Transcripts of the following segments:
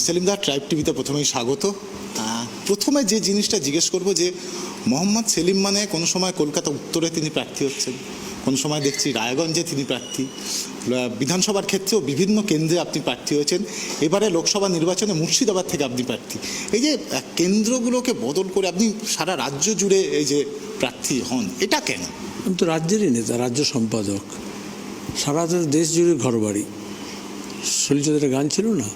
আহ, সেলিমদা tribe টিভিতে প্রথমেই স্বাগত। প্রথমে যে জিনিসটা জিজ্ঞেস করব যে মোহাম্মদ সেলিম মানে কোনো সময় কলকাতা উত্তরে তিনি প্রার্থী হচ্ছেন? কোন সময় দেখছি রায়গঞ্জে তিনি প্রার্থী? বিধানসভার ক্ষেত্রেও বিভিন্ন কেন্দ্রে আপনি প্রার্থী হয়েছেন। এবারে লোকসভা নির্বাচনে মুর্শিদাবাদ থেকে আপনি প্রার্থী। এই যে কেন্দ্রগুলোকে বদল করে আপনি সারা রাজ্য জুড়ে এই যে প্রার্থী হন এটা কেন? আমি তো রাজ্যেরই নেতা রাজ্য সম্পাদক। সারা দেশ জুড়ে ঘরবাড়ি। শরীরচন্দ্রের গান ছিল না?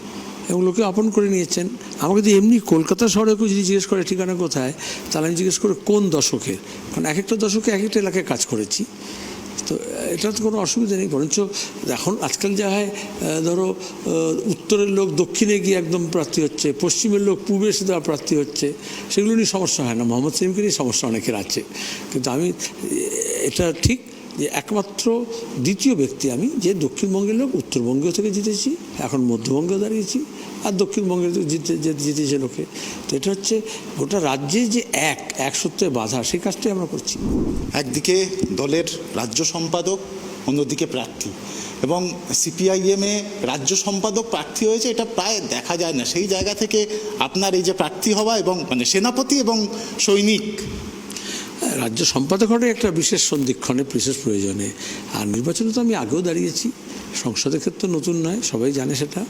এবং লোকে আপন করে নিয়েছেন। আমাকে যদি এমনি কলকাতা শহরে যদি জিজ্ঞেস করে ঠিকানা কোথায়, তাহলে আমি জিজ্ঞেস করে কোন দশকের কারণ এক একটা দশকে এক একটা এলাকায় কাজ করেছি। তো এটা তো কোনো অসুবিধা নেই। বরঞ্চ এখন আজকাল যা হয় ধরো উত্তরের লোক দক্ষিণে গিয়ে একদম প্রার্থী হচ্ছে, পশ্চিমের লোক পূর্বে এসে দেওয়া প্রার্থী হচ্ছে, সেগুলো নিয়ে সমস্যা হয় না। মোহাম্মদ সেলিমকে নিয়ে সমস্যা অনেকের আছে। কিন্তু আমি এটা ঠিক যে একমাত্র দ্বিতীয় ব্যক্তি আমি যে দক্ষিণবঙ্গের লোক, উত্তরবঙ্গেও থেকে জিতেছি, এখন মধ্যবঙ্গেও দাঁড়িয়েছি, আর দক্ষিণবঙ্গের তো জিতে জিতেছে লোকে। তো এটা হচ্ছে গোটা রাজ্যে যে এক এক সূত্রে বাধা, সেই কাজটাই আমরা করছি। একদিকে দলের রাজ্য সম্পাদক, অন্যদিকে প্রার্থী। এবং সিপিআইএমে রাজ্য সম্পাদক প্রার্থী হয়েছে, এটা প্রায় দেখা যায় না। সেই জায়গা থেকে আপনার এই যে প্রার্থী হওয়া এবং মানে সেনাপতি এবং সৈনিক রাজ্য সম্পাদক হওয়াটা একটা বিশেষ সন্ধিক্ষণে, বিশেষ প্রয়োজনে। আর নির্বাচনে তো আমি আগেও দাঁড়িয়েছি। সংসদের ক্ষেত্রে নতুন নয়, সবাই জানে সেটা।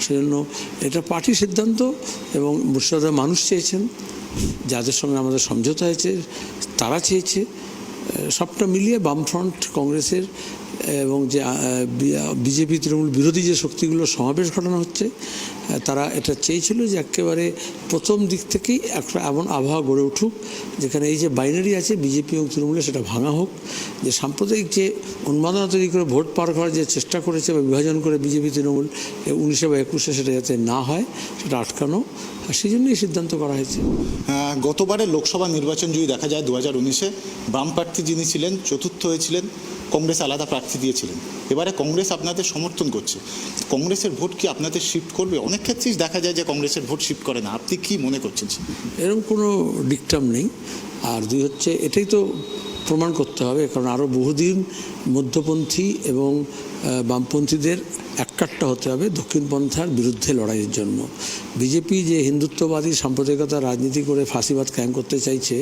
সেজন্য এটা পার্টি সিদ্ধান্ত এবং মুর্শিদাবাদের মানুষ চেয়েছেন। যাদের সঙ্গে আমাদের সমঝোতা হয়েছে, তারা চেয়েছে। সবটা মিলিয়ে বামফ্রন্ট কংগ্রেসের এবং যে বিজেপি তৃণমূল বিরোধী যে শক্তিগুলো সমাবেশ ঘটানো হচ্ছে তারা এটা চেয়েছিল যে একেবারে প্রথম দিক থেকেই একটা এমন আবহাওয়া গড়ে উঠুক, যেখানে এই যে বাইনারি আছে বিজেপি এবং তৃণমূলে সেটা ভাঙা হোক, যে সাম্প্রদায়িক যে উন্মাদনা তৈরি করে ভোট পার করার যে চেষ্টা করেছে বা বিভাজন করে বিজেপি তৃণমূল উনিশে বা একুশে সেটা যাতে না হয়, সেটা আটকানো, আর সেই জন্যই সিদ্ধান্ত করা হয়েছে। গতবারে লোকসভা নির্বাচন যদি দেখা যায় দু হাজার উনিশে, বাম প্রার্থী যিনি ছিলেন, চতুর্থ হয়েছিলেন কংগ্রেস আলাদা প্রার্থী দিয়েছিলেন। এবারে কংগ্রেস আপনাদের সমর্থন করছে। কংগ্রেসের ভোট কি আপনাদের শিফট করবে? অনেক ক্ষেত্রেই দেখা যায় যে কংগ্রেসের ভোট শিফট করে না। আপনি কি মনে করছেন? এরকম কোনো ডিকটাম নেই। আর দুই হচ্ছে, এটাই তো প্রমাণ করতে হবে, কারণ আরও বহুদিন মধ্যপন্থী এবং বামপন্থীদের এককাট্টা হতে হবে দক্ষিণপন্থার বিরুদ্ধে লড়াইয়ের জন্য। বিজেপি যে হিন্দুত্ববাদী, সাম্প্রদায়িকতা, রাজনীতি করে ফাঁসিবাদ কায়েম করতে চাইছে,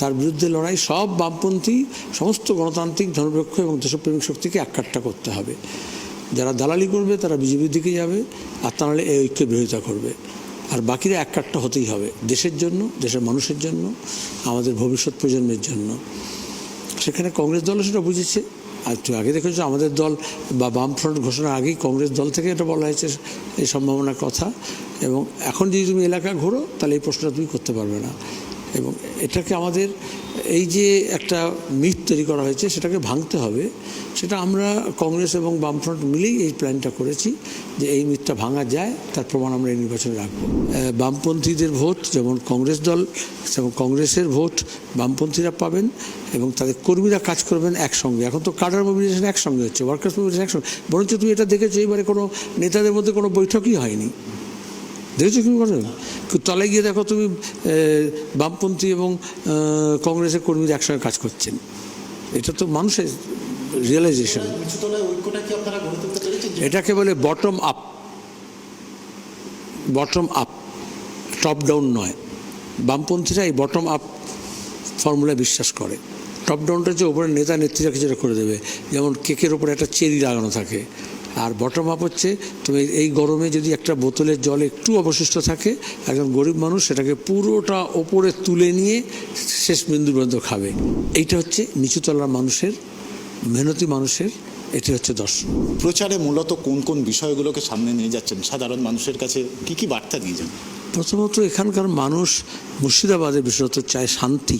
তার বিরুদ্ধে লড়াই সব বামপন্থী, সমস্ত গণতান্ত্রিক, ধর্মপক্ষ এবং দেশপ্রেমিক শক্তিকে এককাট্টা করতে হবে। যারা দালালি করবে, তারা বিজেপির দিকে যাবে, আর তা নাহলে এই ঐক্যের বিরোধিতা করবে। আর বাকিরা এক কাটটা হতেই হবে, দেশের জন্য, দেশের মানুষের জন্য, আমাদের ভবিষ্যৎ প্রজন্মের জন্য। সেখানে কংগ্রেস দলও সেটা বুঝেছে। আর তুই আগে দেখেছ আমাদের দল বা বামফ্রন্ট ঘোষণার আগেই কংগ্রেস দল থেকে এটা বলা হয়েছে এই সম্ভাবনার কথা। এবং এখন যদি তুমি এলাকা ঘোরো, তাহলে এই প্রশ্নটা তুমি করতে পারবে না। এবং এটাকে আমাদের এই যে একটা মিথ তৈরি করা হয়েছে, সেটাকে ভাঙতে হবে, সেটা আমরা কংগ্রেস এবং বামফ্রন্ট মিলেই এই প্ল্যানটা করেছি যে এই মিথটা ভাঙা যায়, তার প্রমাণ আমরা এই নির্বাচনে রাখব। বামপন্থীদের ভোট, যেমন কংগ্রেস দল, যেমন কংগ্রেসের ভোট, বামপন্থীরা পাবেন এবং তাদের কর্মীরা কাজ করবেন একসঙ্গে। এখন তো কাডার মোবিলাইজেশন একসঙ্গে হচ্ছে ওয়ার্কার্স মোবিলাইজেশন একসঙ্গে। বরঞ্চ তুমি এটা দেখেছ এবারে কোনো নেতাদের মধ্যে কোনো বৈঠকই হয়নি। দেখেছ কি করে তলায় গিয়ে দেখো তুমি বামপন্থী এবং কংগ্রেসের কর্মীরা একসঙ্গে কাজ করছেন। এটা তো মানুষের রিয়েলাইজেশন এটাকে বলে bottom up bottom up top down নয়। বামপন্থীরা এই বটম আপ ফর্মুলায় বিশ্বাস করে। টপ ডাউনটা হচ্ছে ওপরে নেতা নেত্রীরা কিছুটা করে দেবে। যেমন কেকের ওপরে একটা চেরি লাগানো থাকে। আর বটম আপ হচ্ছে তুমি এই গরমে যদি একটা বোতলের জল একটু অবশিষ্ট থাকে একজন গরিব মানুষ সেটাকে পুরোটা ওপরে তুলে নিয়ে শেষ বিন্দু পর্যন্ত খাবে। এইটা হচ্ছে নিচুতলার মানুষের মেহনতি মানুষের এটি হচ্ছে দর্শন। প্রচারে মূলত কোন কোন বিষয়গুলোকে সামনে নিয়ে যাচ্ছেন? সাধারণ মানুষের কাছে কি কি বার্তা দিয়ে যান? প্রথমত এখানকার মানুষ মুর্শিদাবাদে বিশেষত চায় শান্তি।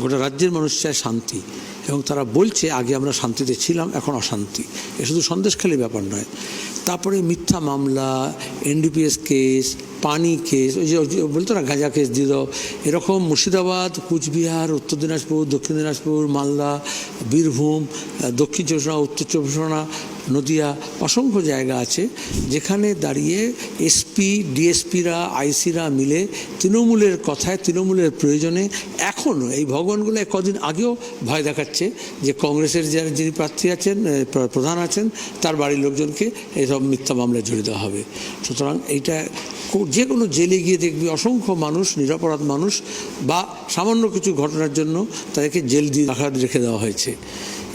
গোটা রাজ্যের মানুষ চায় শান্তি এবং তারা বলছে, আগে আমরা শান্তিতে ছিলাম, এখন অশান্তি। এ শুধু সন্দেশখালী ব্যাপার নয়। তারপরে মিথ্যা মামলা এনডিপিএস কেস পানি কেস ওই যে বলতো না, গাঁজা কেস দিয়ে দাও এরকম মুর্শিদাবাদ, কুচবিহার, উত্তর দিনাজপুর, দক্ষিণ দিনাজপুর, মালদা, বীরভূম, দক্ষিণ চব্বিশ পরগনা, উত্তর চব্বিশ পরগনা নদিয়া অসংখ্য জায়গা আছে যেখানে দাঁড়িয়ে এসপি, ডিএসপিরা, আইসিরা মিলে তৃণমূলের কথায়, তৃণমূলের প্রয়োজনে এখনও এই ভগবানগুলো কদিন আগেও ভয় দেখাচ্ছে যে কংগ্রেসের যারা যিনি প্রার্থী আছেন প্রধান আছেন, তার বাড়ির লোকজনকে এইসব মিথ্যা মামলায় জড়িত হবে। সুতরাং এইটা যে কোনো জেলে গিয়ে দেখবি অসংখ্য মানুষ, নিরপরাধ মানুষ বা সামান্য কিছু ঘটনার জন্য তাদেরকে জেল দিয়ে রাখা রেখে দেওয়া হয়েছে।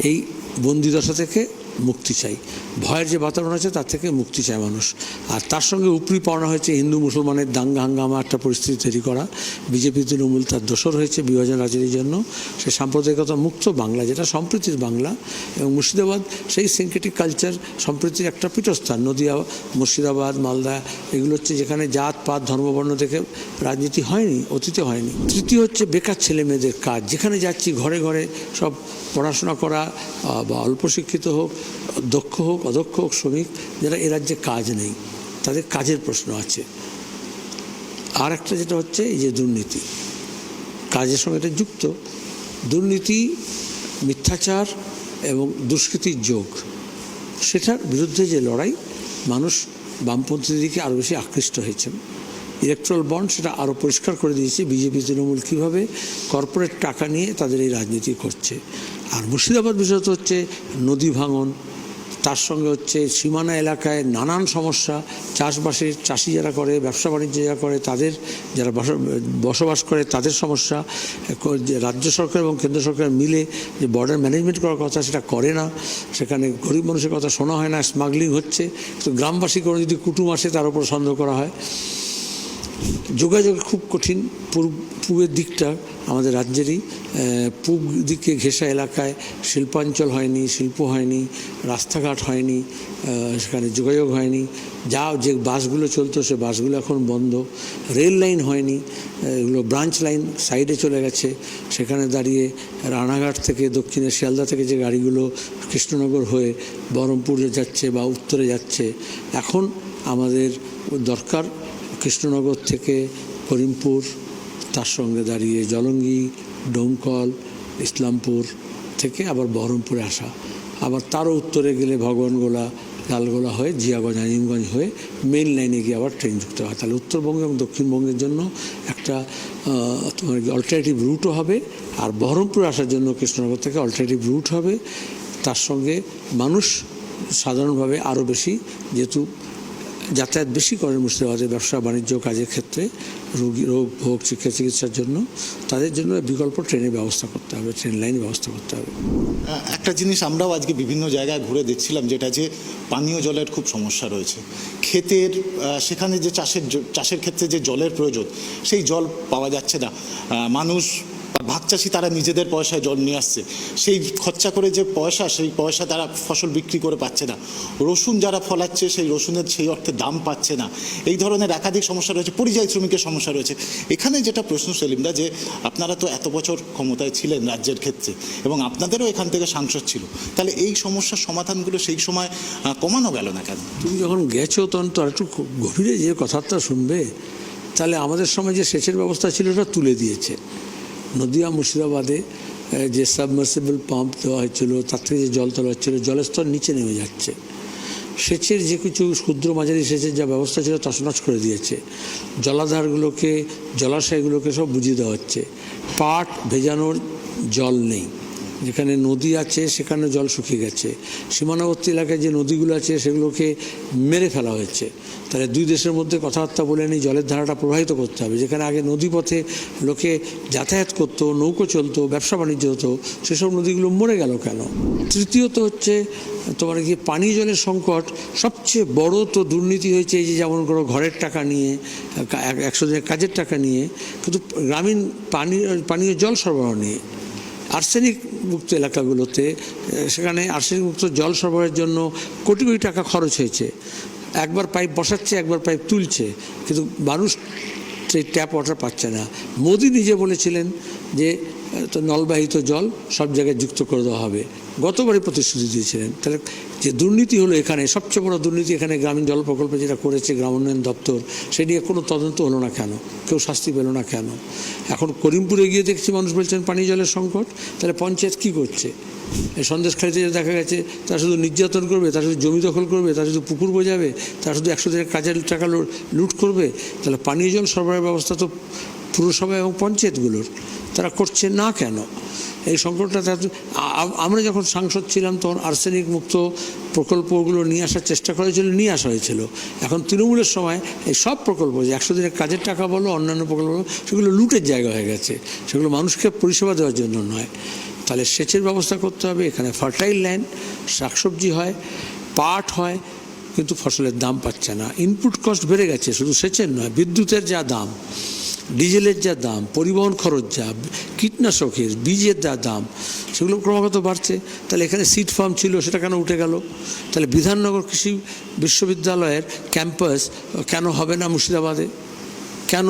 এই বন্দিদশা থেকে মুক্তি চাই। ভয়ের যে বাতাবরণ আছে, তার থেকে মুক্তি চায় মানুষ। আর তার সঙ্গে উপরি পাওনা হয়েছে হিন্দু মুসলমানের দাঙ্গা হাঙ্গামা একটা পরিস্থিতি তৈরি করা। বিজেপি তৃণমূল তার দোষর হয়েছে বিভাজন রাজনীতির জন্য। সে সাম্প্রদায়িকতা মুক্ত বাংলা, যেটা সম্প্রীতির বাংলা। এবং মুর্শিদাবাদ, সেই সিনকেটিক কালচার সম্প্রীতির একটা পীঠস্থান। নদিয়া, মুর্শিদাবাদ, মালদা, এগুলো হচ্ছে যেখানে জাত, পাত, ধর্মবর্ণ থেকে রাজনীতি হয়নি, অতীতে হয়নি। তৃতীয় হচ্ছে বেকার ছেলে মেয়েদের কাজ। যেখানে যাচ্ছি, ঘরে ঘরে সব পড়াশোনা করা বা অল্প শিক্ষিত হোক, দক্ষ হোক, অদক্ষ হোক, শ্রমিক, যারা এ রাজ্যে কাজ নেই, তাদের কাজের প্রশ্ন আছে। আর একটা যেটা হচ্ছে, এই যে দুর্নীতি। কাজের সঙ্গে এটা যুক্ত। দুর্নীতি, মিথ্যাচার এবং দুষ্কৃতির যোগ, সেটার বিরুদ্ধে যে লড়াই, মানুষ বামপন্থীদের দিকে আরও বেশি আকৃষ্ট হয়েছেন। ইলেকট্রাল বন্ড সেটা আরও পরিষ্কার করে দিয়েছে। বিজেপি, তৃণমূল কীভাবে কর্পোরেট টাকা নিয়ে তাদের এই রাজনীতি করছে। আর মুর্শিদাবাদ বিষয়ত হচ্ছে নদী ভাঙন, তার সঙ্গে হচ্ছে সীমানা এলাকায় নানান সমস্যা চাষবাসের চাষি যারা করে, ব্যবসা বাণিজ্য যারা করে, তাদের যারা বসবাস করে, তাদের সমস্যা। রাজ্য সরকার এবং কেন্দ্র সরকার মিলে যে বর্ডার ম্যানেজমেন্ট করার কথা সেটা করে না। সেখানে গরিব মানুষের কথা শোনা হয় না স্মাগলিং হচ্ছে। তো গ্রামবাসী করে যদি কুটুম আসে, তার উপর সন্দেহ করা হয়। যোগাযোগ খুব কঠিন। পূর্ব পূবের দিকটা আমাদের রাজ্যেরই। পূব দিকে ঘেঁষা এলাকায় শিল্পাঞ্চল হয়নি, শিল্প হয়নি, রাস্তাঘাট হয়নি সেখানে যোগাযোগ হয়নি। যা যে বাসগুলো চলতো, সে বাসগুলো এখন বন্ধ। রেল লাইন হয়নি এগুলো ব্রাঞ্চ লাইন সাইডে চলে গেছে। সেখানে দাঁড়িয়ে রানাঘাট থেকে দক্ষিণে শিয়ালদা থেকে যে গাড়িগুলো কৃষ্ণনগর হয়ে বহরমপুরে যাচ্ছে বা উত্তরে যাচ্ছে, এখন আমাদের দরকার কৃষ্ণনগর থেকে করিমপুর, তার সঙ্গে দাঁড়িয়ে জলঙ্গি, ডোমকল, ইসলামপুর থেকে আবার বহরমপুরে আসা। আবার তারও উত্তরে গেলে ভগবানগোলা, লালগোলা হয়ে জিয়াগঞ্জ আজিমগঞ্জ হয়ে মেন লাইনে গিয়ে আবার ট্রেন যুক্ত হয়। তাহলে উত্তরবঙ্গ এবং দক্ষিণবঙ্গের জন্য একটা তোমার অল্টারনেটিভ রুটও হবে। আর বহরমপুর আসার জন্য কৃষ্ণনগর থেকে অল্টারনেটিভ রুট হবে। তার সঙ্গে মানুষ সাধারণভাবে আরও বেশি, যেহেতু যাতায়াত বেশি করেন মুর্শিদাবাদে ব্যবসা, বাণিজ্য কাজের ক্ষেত্রে, রোগী, রোগ ভোগ, চিকিৎসা, চিকিৎসার জন্য। তাদের জন্য বিকল্প ট্রেনের ব্যবস্থা করতে হবে, ট্রেন লাইন ব্যবস্থা করতে হবে। একটা জিনিস আমরাও আজকে বিভিন্ন জায়গায় ঘুরে দেখছিলাম, যেটা যে পানীয় জলের খুব সমস্যা রয়েছে। ক্ষেতের সেখানে যে চাষের চাষের ক্ষেত্রে যে জলের প্রয়োজন, সেই জল পাওয়া যাচ্ছে না। মানুষ বা ভাগ চাষি তারা নিজেদের পয়সায় জল নিয়ে আসছে। সেই খরচা করে যে পয়সা, সেই পয়সা তারা ফসল বিক্রি করে পাচ্ছে না। রসুন যারা ফলাচ্ছে, সেই রসুনের সেই অর্থে দাম পাচ্ছে না। এই ধরনের একাধিক সমস্যা রয়েছে, পরিযায়ী শ্রমিকের সমস্যা রয়েছে। এখানে যেটা প্রশ্ন সেলিমদা যে আপনারা তো এত বছর ক্ষমতায় ছিলেন রাজ্যের ক্ষেত্রে এবং আপনাদেরও এখান থেকে সাংসদ ছিল। তাহলে এই সমস্যার সমাধানগুলো সেই সময় কমানো গেল না কেন? তুমি যখন গেছো তখন তো একটু গভীরে যে কথাটা শুনবে। তাহলে আমাদের সময় যে সেচের ব্যবস্থা ছিল, ওটা তুলে দিয়েছে। নদিয়া মুর্শিদাবাদে যে সাবমার্সিবল পাম্প দেওয়া হয়েছিল, তার থেকে যে জল তোলা হচ্ছিল, জলের স্তর নিচে নেমে যাচ্ছে। সেচের যে কিছু ক্ষুদ্র মাঝারি সেচের যা ব্যবস্থা ছিল তছনছ করে দিয়েছে। জলাধারগুলোকে, জলাশয়গুলোকে সব বুঝিয়ে দেওয়া হচ্ছে। পাট ভেজানোর জল নেই। যেখানে নদী আছে, সেখানে জল শুকিয়ে গেছে। সীমানাবর্তী এলাকায় যে নদীগুলো আছে, সেগুলোকে মেরে ফেলা হয়েছে। তাহলে দুই দেশের মধ্যে কথাবার্তা বলে নিয়ে জলের ধারাটা প্রবাহিত করতে হবে। যেখানে আগে নদীপথে লোকে যাতায়াত করতো, নৌকো চলতো, ব্যবসা বাণিজ্য হতো, সেসব নদীগুলো মরে গেল কেন? তৃতীয়ত হচ্ছে, তোমার কি পানীয় জলের সংকট সবচেয়ে বড় তো দুর্নীতি হয়েছে এই যে যেমন কোনো ঘরের টাকা নিয়ে এক- একশো দিনের কাজের টাকা নিয়ে, কিন্তু গ্রামীণ পানীয় পানীয় জল সরবরাহ নিয়ে। আর্সেনিক মুক্ত এলাকাগুলোতে সেখানে আর্সেনিক মুক্ত জল সরবরাহের জন্য কোটি কোটি টাকা খরচ হয়েছে। একবার পাইপ বসাচ্ছে, একবার পাইপ তুলছে, কিন্তু মানুষ সেই ট্যাপ ওয়াটার পাচ্ছে না। মোদি নিজে বলেছিলেন যে তো নলবাহিত জল সব জায়গায় যুক্ত করে দেওয়া হবে। গতবারই প্রতিশ্রুতি দিয়েছিলেন। তাহলে যে দুর্নীতি হলো এখানে, সবচেয়ে বড় দুর্নীতি এখানে গ্রামীণ জল প্রকল্পে যেটা করেছে গ্রাম উন্নয়ন দপ্তর, সে নিয়ে কোনো তদন্ত হলো না কেন? কেউ শাস্তি পেল না কেন? এখন করিমপুরে গিয়ে দেখছি মানুষ বলছেন পানীয় জলের সংকট, তাহলে পঞ্চায়েত কী করছে? এই সন্দেশখালিতে যে দেখা গেছে, তারা শুধু নির্যাতন করবে, তারা শুধু জমি দখল করবে, তারা শুধু পুকুর বোঝাবে, তারা শুধু একশো দিনের কাজের টাকা লুট করবে, তাহলে পানীয় জল সরবরাহের ব্যবস্থা তো পুরসভা এবং পঞ্চায়েতগুলোর তারা করছে না কেন? এই সংকটটা আমরা যখন সাংসদ ছিলাম তখন আর্সেনিক মুক্ত প্রকল্পগুলো নিয়ে আসার চেষ্টা করা হয়েছিল নিয়ে আসা হয়েছিল। এখন তৃণমূলের সময় এই সব প্রকল্প যে একশো দিনের কাজের টাকা বলো অন্যান্য প্রকল্প বলো, সেগুলো লুটের জায়গা হয়ে গেছে। সেগুলো মানুষকে পরিষেবা দেওয়ার জন্য নয়। তাহলে সেচের ব্যবস্থা করতে হবে এখানে ফার্টাইল ল্যান্ড শাকসবজি হয় পাট হয় কিন্তু ফসলের দাম পাচ্ছে না। ইনপুট কস্ট বেড়ে গেছে, শুধু সেচের নয়, বিদ্যুতের যা দাম, ডিজেলের যা দাম, পরিবহন খরচ যা, কীটনাশকের বীজের যা দাম, সেগুলো ক্রমাগত বাড়ছে। তাহলে এখানে সিট ফার্ম ছিল, সেটা কেন উঠে গেল? তাহলে বিধাননগর কৃষি বিশ্ববিদ্যালয়ের ক্যাম্পাস কেন হবে না মুর্শিদাবাদে? কেন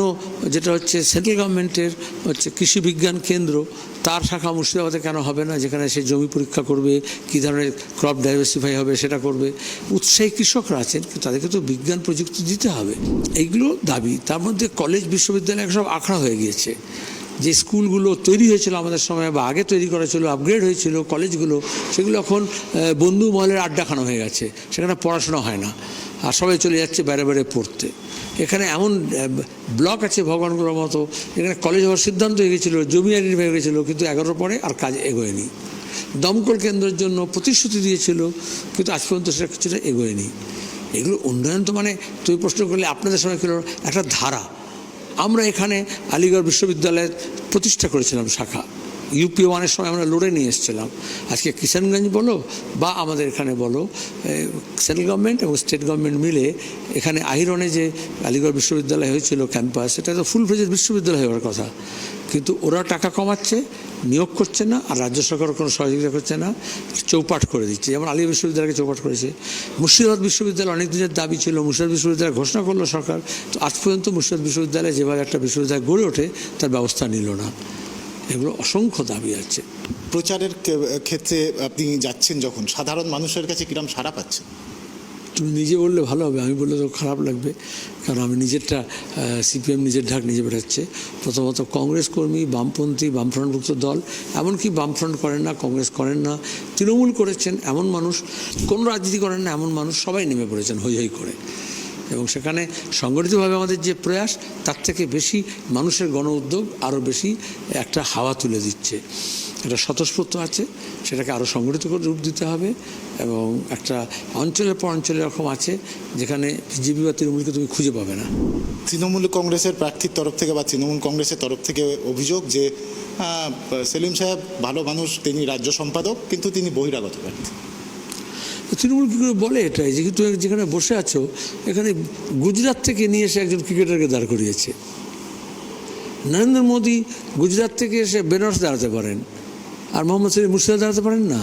যেটা হচ্ছে সেন্ট্রাল গভর্নমেন্টের হচ্ছে কৃষি বিজ্ঞান কেন্দ্র তার শাখা মুর্শিদাবাদে কেন হবে না? যেখানে সে জমি পরীক্ষা করবে, কী ধরনের ক্রপ ডাইভার্সিফাই হবে সেটা করবে? উৎসাহী কৃষকরা আছেন তাদেরকে তো বিজ্ঞান প্রযুক্তি দিতে হবে। এইগুলো দাবি। তার মধ্যে কলেজ বিশ্ববিদ্যালয় সব আখড়া হয়ে গিয়েছে। যে স্কুলগুলো তৈরি হয়েছিল আমাদের সময় বা আগে তৈরি করা ছিল আপগ্রেড হয়েছিল কলেজগুলো সেগুলো এখন বন্ধু মহলের আড্ডাখানা হয়ে গেছে। সেখানে পড়াশোনা হয় না। আর সবাই চলে যাচ্ছে বাইরে বাইরে পড়তে। এখানে এমন ব্লক আছে ভগবানগুলোর মতো, এখানে কলেজ হওয়ার সিদ্ধান্ত হয়ে গেছিল, জমি আইনি হয়ে গেছিল, কিন্তু এগারোর পরে আর কাজ এগোয়নি। দমকল কেন্দ্রের জন্য প্রতিশ্রুতি দিয়েছিল, কিন্তু আজ পর্যন্ত সেটা কিছুটা এগোয়নি। এগুলো উন্নয়ন তো মানে তুমি প্রশ্ন করলে আপনাদের সময় ছিল একটা ধারা। আমরা এখানে আলিগড় বিশ্ববিদ্যালয়ের প্রতিষ্ঠা করেছিলাম শাখা। ইউপি ওয়ানের সময় আমরা লড়ে নিয়ে এসেছিলাম। আজকে কিষানগঞ্জ বলো বা আমাদের এখানে বলো সেন্ট্রাল গভর্নমেন্ট এবং স্টেট গভর্নমেন্ট মিলে এখানে আহিরনে যে আলিগড় বিশ্ববিদ্যালয় হয়েছিল ক্যাম্পাস এটা তো ফুল ফ্লেজের বিশ্ববিদ্যালয় হওয়ার কথা। কিন্তু ওরা টাকা কমাচ্ছে, নিয়োগ করছে না আর রাজ্য সরকারও কোনো সহযোগিতা করছে না, চৌপাট করে দিচ্ছে। যেমন আলিয়া বিশ্ববিদ্যালয়কে চৌপাট করেছে। মুর্শিদাবাদ বিশ্ববিদ্যালয় অনেক দিনের দাবি ছিল, মুর্শিদাবাদ বিশ্ববিদ্যালয় ঘোষণা করল সরকার। তো আজ পর্যন্ত মুর্শিদাবাদ বিশ্ববিদ্যালয় যেভাবে একটা বিশ্ববিদ্যালয় গড়ে ওঠে, তার ব্যবস্থা নিল না। এগুলো অসংখ্য দাবি আছে। প্রচারের ক্ষেত্রে আপনি যাচ্ছেন যখন সাধারণ মানুষের কাছে কিরম সাড়া পাচ্ছেন? তুমি নিজে বললে ভালো হবে আমি বললে তো খারাপ লাগবে কারণ আমি নিজেরটা সিপিএম নিজের ঢাক নিজে বেরোচ্ছে। প্রথমত কংগ্রেস কর্মী বামপন্থী বামফ্রন্টভুক্ত দল এমনকি বামফ্রন্ট করেন না কংগ্রেস করেন না তৃণমূল করেছেন এমন মানুষ কোনো রাজনীতি করেন না এমন মানুষ সবাই নেমে পড়েছেন হৈ হই করে। এবং সেখানে সংগঠিতভাবে আমাদের যে প্রয়াস, তার থেকে বেশি মানুষের গণ উদ্যোগ আরও বেশি একটা হাওয়া তুলে দিচ্ছে। এটা স্বতঃস্ফূর্ত আছে, সেটাকে আরও সংগঠিত করে রূপ দিতে হবে এবং একটা অঞ্চলের পর অঞ্চলে এরকম আছে, যেখানে বিজেপি বা তৃণমূলকে তুমি খুঁজে পাবে না। তৃণমূল কংগ্রেসের প্রার্থীর তরফ থেকে বা তৃণমূল কংগ্রেসের তরফ থেকে অভিযোগ যে সেলিম সাহেব ভালো মানুষ, তিনি রাজ্য সম্পাদক, কিন্তু তিনি বহিরাগত প্রার্থী। তৃণমূল কী করে বলে এটাই যে তুমি যেখানে বসে আছো, এখানে গুজরাট থেকে নিয়ে এসে একজন ক্রিকেটারকে দাঁড় করিয়েছে। নরেন্দ্র মোদী গুজরাট থেকে এসে বেনারস দাঁড়াতে পারেন, আর মোহাম্মদ সেলিম মুর্শিদাবাদ দাঁড়াতে পারেন না।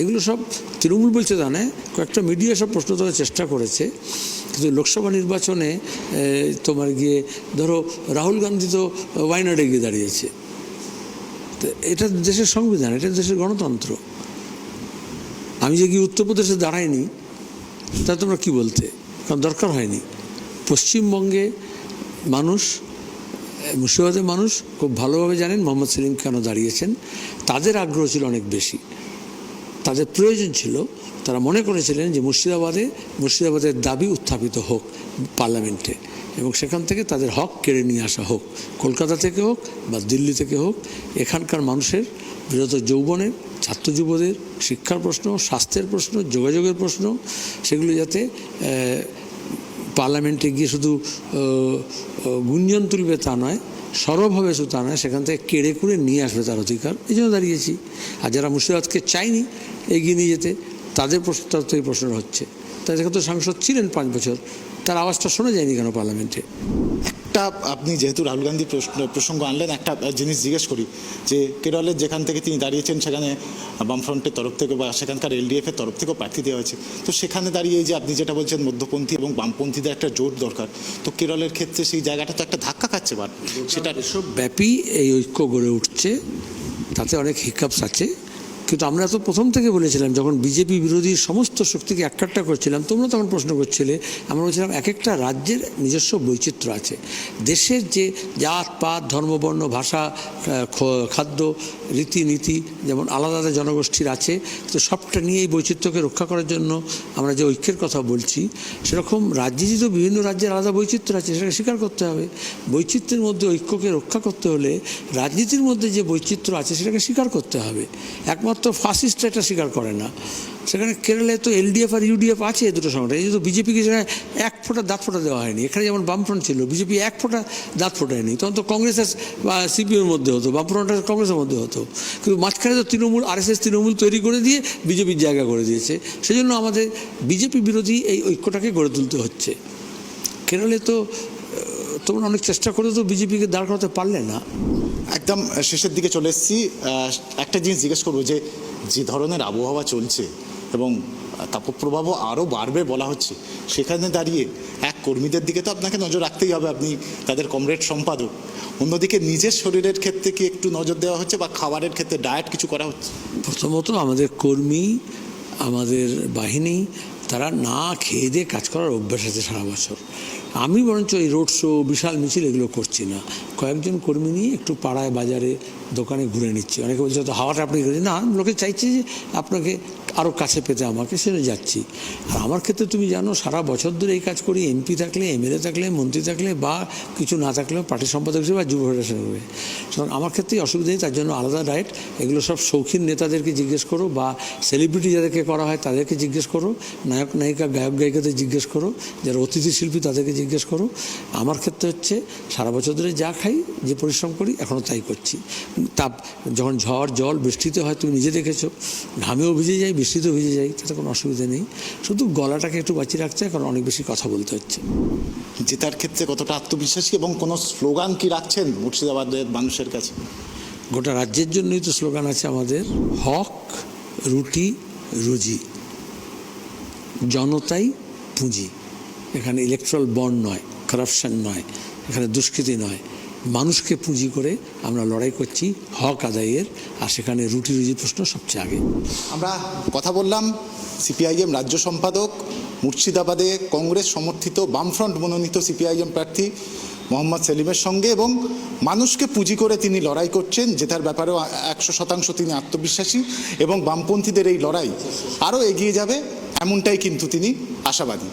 এগুলো সব তৃণমূল বলছে জানে, কয়েকটা মিডিয়া সব প্রশ্ন তোলার চেষ্টা করেছে, কিন্তু লোকসভা নির্বাচনে তোমার গিয়ে ধরো রাহুল গান্ধী তো ওয়াইনাডে গিয়ে দাঁড়িয়েছে। তো এটা দেশের সংবিধান, এটা দেশের গণতন্ত্র। আমি যে কি উত্তরপ্রদেশে দাঁড়াইনি তা তোমরা কি বলতে? কারণ দরকার হয়নি। পশ্চিমবঙ্গে মানুষ, মুর্শিদাবাদের মানুষ খুব ভালোভাবে জানেন, মোহাম্মদ সেলিম কেন দাঁড়িয়েছেন। তাদের আগ্রহ ছিল অনেক বেশি। তাদের প্রয়োজন ছিল, তারা মনে করেছিলেন যে মুর্শিদাবাদে, মুর্শিদাবাদের দাবি উত্থাপিত হোক পার্লামেন্টে এবং সেখান থেকে তাদের হক কেড়ে নিয়ে আসা হোক, কলকাতা থেকে হোক বা দিল্লি থেকে হোক, এখানকার মানুষের বিরত যৌবনের, ছাত্র যুবদের, শিক্ষার প্রশ্ন, স্বাস্থ্যের প্রশ্ন, যোগাযোগের প্রশ্ন, সেগুলো যাতে পার্লামেন্টে গিয়ে শুধু গুঞ্জন তুলবে তা নয়, সরব হবে শুধু তা নয়, সেখান থেকে কেড়ে কুড়ে নিয়ে আসবে তার অধিকার, এই জন্য দাঁড়িয়েছি। আর যারা মুর্শিদাবাদকে চায়নি এগিয়ে নিয়ে যেতে তাদের প্রশ্ন তো এই প্রশ্নটা হচ্ছে। তাদের তো সাংসদ ছিলেন পাঁচ বছর তার আওয়াজটা শোনা যায়নি কেন পার্লামেন্টে? একটা আপনি যেহেতু রাহুল গান্ধী প্রশ্ন- প্রসঙ্গ আনলেন একটা জিনিস জিজ্ঞেস করি যে কেরলের যেখান থেকে তিনি দাঁড়িয়েছেন সেখানে বামফ্রন্টের তরফ থেকে বা সেখানকার এলডিএফ এর তরফ থেকেও প্রার্থী দেওয়া হয়েছে। তো সেখানে দাঁড়িয়ে যে আপনি যেটা বলছেন মধ্যপন্থী এবং বামপন্থীদের একটা জোট দরকার তো কেরলের ক্ষেত্রে সেই জায়গাটা তো একটা ধাক্কা খাচ্ছে বার সেটা ব্যাপী এই ঐক্য গড়ে উঠছে তাতে অনেক হিকাপস আছে। কিন্তু আমরা তো প্রথম থেকে বলেছিলাম, যখন বিজেপি বিরোধী সমস্ত শক্তিকে একটা করছিলাম, তোমরা তখন প্রশ্ন করছিলে, আমরা বলছিলাম এক একটা রাজ্যের নিজস্ব বৈচিত্র্য আছে। দেশের যে জাত, পাত ধর্মবর্ণ ভাষা খাদ্য, রীতিনীতি, যেমন আলাদা আলাদা জনগোষ্ঠীর আছে, তো সবটা নিয়ে এই বৈচিত্র্যকে রক্ষা করার জন্য আমরা যে ঐক্যের কথা বলছি, সেরকম রাজ্যে যেহেতু বিভিন্ন রাজ্যের আলাদা বৈচিত্র্য আছে, সেটাকে স্বীকার করতে হবে। বৈচিত্র্যের মধ্যে ঐক্যকে রক্ষা করতে হলে রাজনীতির মধ্যে যে বৈচিত্র্য আছে, সেটাকে স্বীকার করতে হবে। একমাত্র ফাসিস্ট এটা স্বীকার করে না। সেখানে কেরালে তো এলডিএফ আর ইউডিএফ আছে এই দুটো সংগঠন। এই যে বিজেপিকে সেখানে এক ফোঁটা দাঁত ফোঁটা দেওয়া হয়নি। এখানে যেমন বামফ্রন্ট ছিল বিজেপি এক ফোঁটা দাঁত ফোটায়নি। তখন তো কংগ্রেস আর সিপিএমের মধ্যে হতো, বামফ্রন্ট কংগ্রেসের মধ্যে হতো। কিন্তু মাঝখানে তো তৃণমূল আরএসএস তৃণমূল তৈরি করে দিয়ে বিজেপির জায়গা করে দিয়েছে। সেজন্য আমাদের বিজেপি বিরোধী এই ঐক্যটাকে গড়ে তুলতে হচ্ছে। কেরলে তো তোমরা অনেক চেষ্টা করে তো বিজেপিকে দাঁড় করাতে পারলে না। একদম শেষের দিকে চলে এসেছি। একটা জিনিস জিজ্ঞেস করব যে যে ধরনের আবহাওয়া চলছে এবং তাপপ্রবাহ আরও বাড়বে বলা হচ্ছে, সেখানে দাঁড়িয়ে এক কর্মীদের দিকে তো আপনাকে নজর রাখতেই হবে, আপনি তাদের কমরেড সম্পাদক। অন্যদিকে নিজের শরীরের ক্ষেত্রে কি একটু নজর দেওয়া হচ্ছে বা খাবারের ক্ষেত্রে ডায়েট কিছু করা হচ্ছে? প্রথমত আমাদের কর্মী, আমাদের বাহিনী তারা না খেয়ে দিয়ে কাজ করার অভ্যাস আছে সারা বছর। আমি বরঞ্চ এই রোড শো, বিশাল মিছিল এগুলো করছি না। কয়েকজন কর্মী নিয়ে একটু পাড়ায়, বাজারে, দোকানে ঘুরে নিচ্ছে। অনেকে বলছে, তো হাওয়াটা আপনি না লোকে চাইছে যে আপনাকে আরও কাছে পেতে আমাকে, সেটা যাচ্ছি। আর আমার ক্ষেত্রে তুমি জানো, সারা বছর ধরে এই কাজ করি এমপি থাকলে এমএলএ থাকলে, মন্ত্রী থাকলে, বা কিছু না থাকলেও পার্টি সম্পাদক হিসেবে বা যুব ফেডারেশন হবে সুতরাং আমার ক্ষেত্রে অসুবিধা নেই, তার জন্য আলাদা ডায়েট এগুলো সব শৌখিন নেতাদেরকে জিজ্ঞেস করো, বা সেলিব্রিটি যাদেরকে করা হয়, তাদেরকে জিজ্ঞেস করো। নায়ক, নায়িকা, গায়ক, গায়িকাদের জিজ্ঞেস করো। যারা অতিথি শিল্পী, তাদেরকে জিজ্ঞেস করো। আমার ক্ষেত্রে হচ্ছে, সারা বছর ধরে যা খাই, যে পরিশ্রম করি এখনও তাই করছি। তাপ যখন ঝড়, জল, বৃষ্টিতে হয়, তুমি নিজে দেখেছ। ঘামেও ভিজে যাই বৃষ্টিতেও ভিজে যাই তাতে কোনো অসুবিধা নেই। শুধু গলাটাকে একটু বাঁচিয়ে রাখতে হয় কারণ অনেক বেশি কথা বলতে হচ্ছে। জেতার ক্ষেত্রে কতটা আত্মবিশ্বাসী এবং কোনো স্লোগান কি রাখছেন মুর্শিদাবাদের মানুষের কাছে? গোটা রাজ্যের জন্যই তো স্লোগান আছে আমাদের হক রুটি রুজি। জনতাই পুঁজি। এখানে ইলেকট্রাল বন্ড নয় কারাপশন নয় এখানে দুষ্কৃতি নয়। মানুষকে পুঁজি করে আমরা লড়াই করছি হক আদায়ের, আর সেখানে রুটি রুজি প্রশ্ন সবচেয়ে আগে। আমরা কথা বললাম সিপিআইএম রাজ্য সম্পাদক, মুর্শিদাবাদে কংগ্রেস সমর্থিত বামফ্রন্ট মনোনীত সিপিআইএম প্রার্থী মোহাম্মদ সেলিমের সঙ্গে এবং মানুষকে পুঁজি করে তিনি লড়াই করছেন জেতার ব্যাপারেও একশো শতাংশ তিনি আত্মবিশ্বাসী এবং বামপন্থীদের এই লড়াই আরও এগিয়ে যাবে। এমনটাই কিন্তু তিনি আশাবাদী।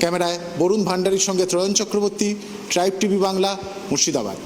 ক্যামেরায় বরুণ ভান্ডারীর সঙ্গে ত্রয়ন চক্রবর্তী ট্রাইব টিভি বাংলা মুর্শিদাবাদ।